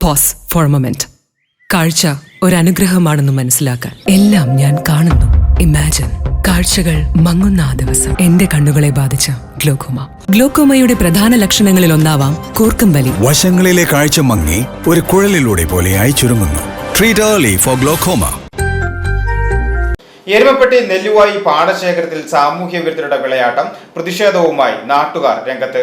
Pose four moment കാഴ്ച അനുഗ്രഹമാണെന്ന് മനസ്സിലാക്കാൻ എല്ലാം ഞാൻ കാണുന്നു. ഇമാജിൻ കാഴ്ചകൾ മങ്ങുന്ന ആ ദിവസം. എന്റെ കണ്ണുകളെ ബാധിച്ച ഗ്ലോക്കോമ. ഗ്ലോക്കോമയുടെ പ്രധാന ലക്ഷണങ്ങളിൽ ഒന്നാവാം കൂർക്കം വലി വശങ്ങളിലെ കാഴ്ച മങ്ങി ഒരു കുഴലിലൂടെ പോലെയായി ചുരുങ്ങുന്നു. Treat early for glaucoma Erumapetty Nelluvai പാടശേഖരത്തിൽ സാമൂഹ്യ വിരുദ്ധരുടെ വിളയാട്ടം പ്രതിഷേധവുമായി നാട്ടുകാർ രംഗത്ത്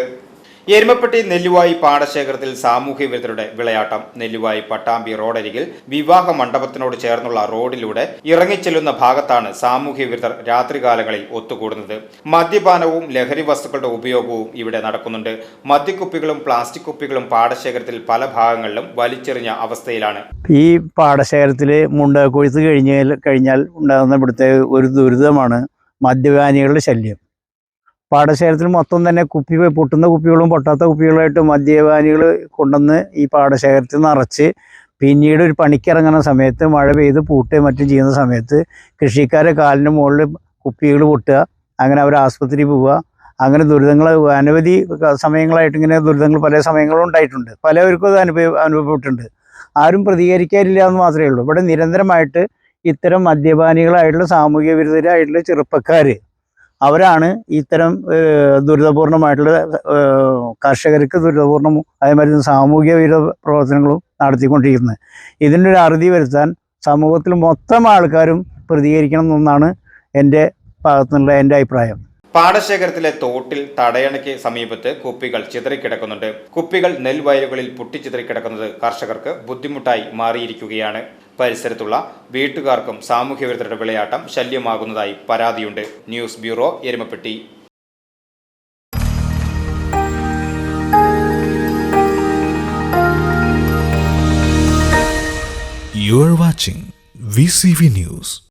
എരുമപ്പെട്ടി നെല്ലുവായി പാടശേഖരത്തിൽ സാമൂഹ്യ വിരുദ്ധരുടെ വിളയാട്ടം. നെല്ലുവായി പട്ടാമ്പി റോഡരികിൽ വിവാഹ മണ്ഡപത്തിനോട് ചേർന്നുള്ള റോഡിലൂടെ ഇറങ്ങിച്ചെല്ലുന്ന ഭാഗത്താണ് സാമൂഹ്യ വിരുദ്ധർ രാത്രികാലങ്ങളിൽ ഒത്തുകൂടുന്നത്. മദ്യപാനവും ലഹരി വസ്തുക്കളുടെ ഉപയോഗവും ഇവിടെ നടക്കുന്നുണ്ട്. മദ്യക്കുപ്പികളും പ്ലാസ്റ്റിക് കുപ്പികളും പാടശേഖരത്തിൽ പല ഭാഗങ്ങളിലും വലിച്ചെറിഞ്ഞ അവസ്ഥയിലാണ്. ഈ പാടശേഖരത്തിൽ മുണ്ടക്കൊഴുത്ത് കഴിഞ്ഞാൽ കഴിഞ്ഞാൽ ഉണ്ടാകുന്ന ഇവിടുത്തെ ഒരു ദുരിതമാണ് മദ്യപാനികളുടെ ശല്യം. പാടശേഖരത്തിൽ മൊത്തം തന്നെ കുപ്പി പൊട്ടുന്ന കുപ്പികളും പൊട്ടാത്ത കുപ്പികളുമായിട്ട് മദ്യപാനികൾ കൊണ്ടുവന്ന് ഈ പാടശേഖരത്തിൽ നിറച്ച് പിന്നീട് ഒരു പണിക്കിറങ്ങുന്ന സമയത്ത് മഴ പെയ്ത് പൂട്ടുകയും മറ്റും ചെയ്യുന്ന സമയത്ത് കൃഷിക്കാരെ കാലിന് മുകളിൽ കുപ്പികൾ പൊട്ടുക അങ്ങനെ അവർ ആസ്പത്രിയിൽ പോവുക അങ്ങനെ ദുരിതങ്ങൾ അനവധി സമയങ്ങളായിട്ട് ഇങ്ങനെ ദുരിതങ്ങൾ പല സമയങ്ങളും ഉണ്ടായിട്ടുണ്ട്. പലവർക്കും അത് അനുഭവ അനുഭവപ്പെട്ടിട്ടുണ്ട്. ആരും പ്രതികരിക്കാറില്ല എന്ന് മാത്രമേ ഉള്ളൂ. ഇവിടെ നിരന്തരമായിട്ട് ഇത്തരം മദ്യപാനികളായിട്ടുള്ള സാമൂഹ്യ വിരുദ്ധരായിട്ടുള്ള ചെറുപ്പക്കാർ അവരാണ് ഇത്തരം ദുരിതപൂർണമായിട്ടുള്ള കർഷകർക്ക് ദുരിതപൂർണവും അതേമാതിരി സാമൂഹിക വിരുദ്ധ പ്രവർത്തനങ്ങളും നടത്തിക്കൊണ്ടിരിക്കുന്നത്. ഇതിന്റെ ഒരു അറുതി വരുത്താൻ സമൂഹത്തിൽ മൊത്തം ആൾക്കാരും പ്രതികരിക്കണം എന്നാണ് എന്റെ ഭാഗത്തുനിന്നുള്ള എന്റെ അഭിപ്രായം. പാടശേഖരത്തിലെ തോട്ടിൽ തടയണയ്ക്ക് സമീപത്ത് കുപ്പികൾ ചിതറിക്കിടക്കുന്നുണ്ട്. കുപ്പികൾ നെൽവയലുകളിൽ പൊട്ടിച്ചിതറിക്കിടക്കുന്നത് കർഷകർക്ക് ബുദ്ധിമുട്ടായി മാറിയിരിക്കുകയാണ്. പരിസരത്തുള്ള വീട്ടുകാർക്കും സാമൂഹ്യവിരുദ്ധരുടെ വിളയാട്ടം ശല്യമാകുന്നതായി പരാതിയുണ്ട് news bureau Erumapetty You are watching VCV News.